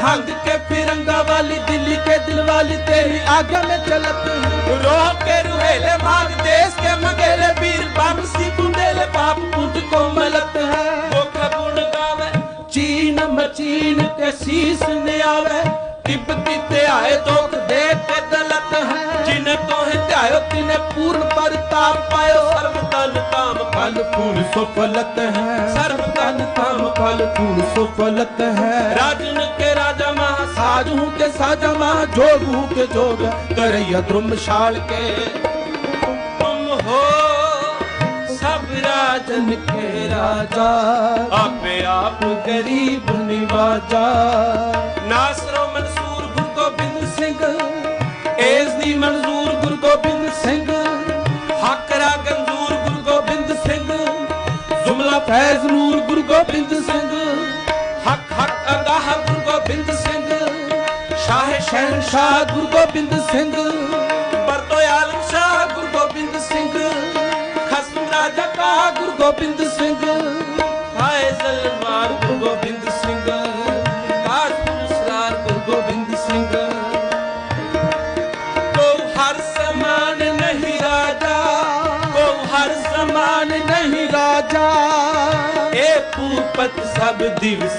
सरहंग के फिरंगा वाली दिल्ली के दिल वाली तेरी आगे में चलत है रोह के रुहेले माग देश के मंगेले वीर बाप सी बुंदेले बाप पुट को मलत है वो खबुन गावे चीन मचीन के शीस ने आवे तिब्बती ते आए दुख देख के दलत है जिन तो है त्यायो तिने पूर्ण परताप पायो सर्व तन काम फल फूल सुफलत है सर्व तन काम फल फूल सुफलत है राजन के राजा महा साज हूँ के साजा मां जोग हूँ के जोग करैया धर्मशाल के तुम हो सब राजन के राजा आपे आप गरीब निवाजा नासरो मंसूर गुरु गोबिंद सिंह एज दी मंजूर गुरु गोबिंद सिंह हकरा गंजूर गुरु गोबिंद सिंह जुमला फैज नूर गुरु गोबिंद सिंह ਸ਼ਾਹ ਸ਼ਹਿਨ ਸ਼ਾਹ ਗੁਰੂ ਗੋਬਿੰਦ ਸਿੰਘ। ਵਰਤੋ ਆਲਮ ਸ਼ਾਹ ਗੁਰੂ ਗੋਬਿੰਦ ਸਿੰਘ। ਖਸਮ ਰਾਜਾ ਕਾ ਗੁਰੂ ਗੋਬਿੰਦ ਸਿੰਘ। ਹਾਏ ਜ਼ਲਮਾਰ ਗੁਰੂ ਗੋਬਿੰਦ ਸਿੰਘ। ਹਰ ਸਮਾਨ ਨਹੀਂ ਰਾਜਾ। ਹਰ ਸਮਾਨ ਨਹੀਂ ਰਾਜਾ। ਇਹ ਸਭ ਦਿਵਸ